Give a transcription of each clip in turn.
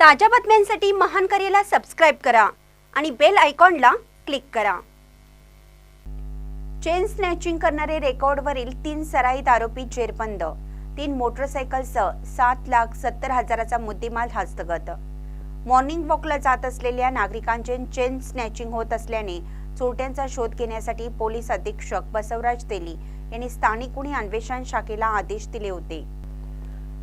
ताज्या बातम्यांसाठी महान करेला सबस्क्राईब करा आणि बेल आयकॉनला क्लिक करा. चेन स्नॅचिंग करणारे रेकॉर्डवरील तीन सराईत आरोपी जेरबंद. तीन मोटरसायकलसह सात लाख सत्तर हजाराचा मुद्देमाल हस्तगत. मॉर्निंग वॉकला जात असलेल्या नागरिकांचे चेन स्नॅचिंग होत असल्याने चोरट्यांचा शोध घेण्यासाठी पोलीस अधीक्षक बसवराज तेली यांनी स्थानिक गुन्हे अन्वेषण शाखेला आदेश दिले होते.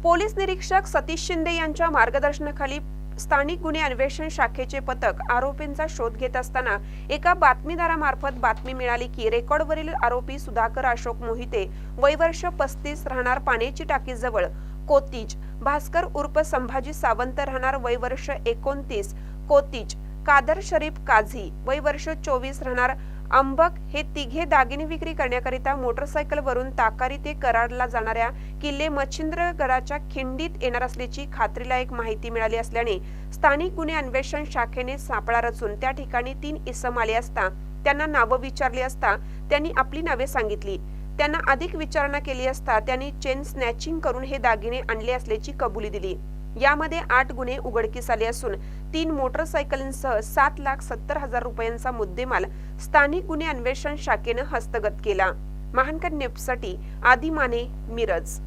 पोलीस निरीक्षक सतीश शिंदे यांच्या मार्गदर्शनाखाली स्थानिक गुन्हे अन्वेषण शाखेचे पथक आरोपींचा शोध घेत असताना एका बातमीदारामार्फत बातमी मिळाली की रेकॉर्डवरील आरोपी सुधाकर अशोक मोहिते वयवर्ष पस्तीस राहणार पाण्याची टाकीजवळ कोतीज भास्कर उर्फ संभाजी सावंत राहणार वयवर्ष एकोणतीस कोतीज कादर शरीफ काझी वयवर्ष चोवीस राहणार अंबक हे तिघे दागिने विक्री करण्याकरिता मोटरसायकलवरून ताकारी ते कराडला जाणाऱ्या किल्ले मच्छिंद्रगडाच्या खिंडीत येणार असल्याची खात्रीलायक माहिती मिळाली असल्याने स्थानिक गुन्हे अन्वेषण शाखेने सापळा रचून त्या ठिकाणी तीन इसम आले असता त्यांना नावं विचारली असता त्यांनी आपली नावे सांगितली. त्यांना अधिक विचारणा केली असता त्यांनी चेन स्नॅचिंग करून हे दागिने आणले असल्याची कबुली दिली. यामध्ये आठ गुन्हे उघडकीस आले असून तीन मोटरसायकलींसह सात लाख सत्तर हजार रुपयांचा मुद्देमाल स्थानिक गुन्हे अन्वेषण शाखेनं हस्तगत केला. महानकर नेपसाठी आदिमाने मिरज.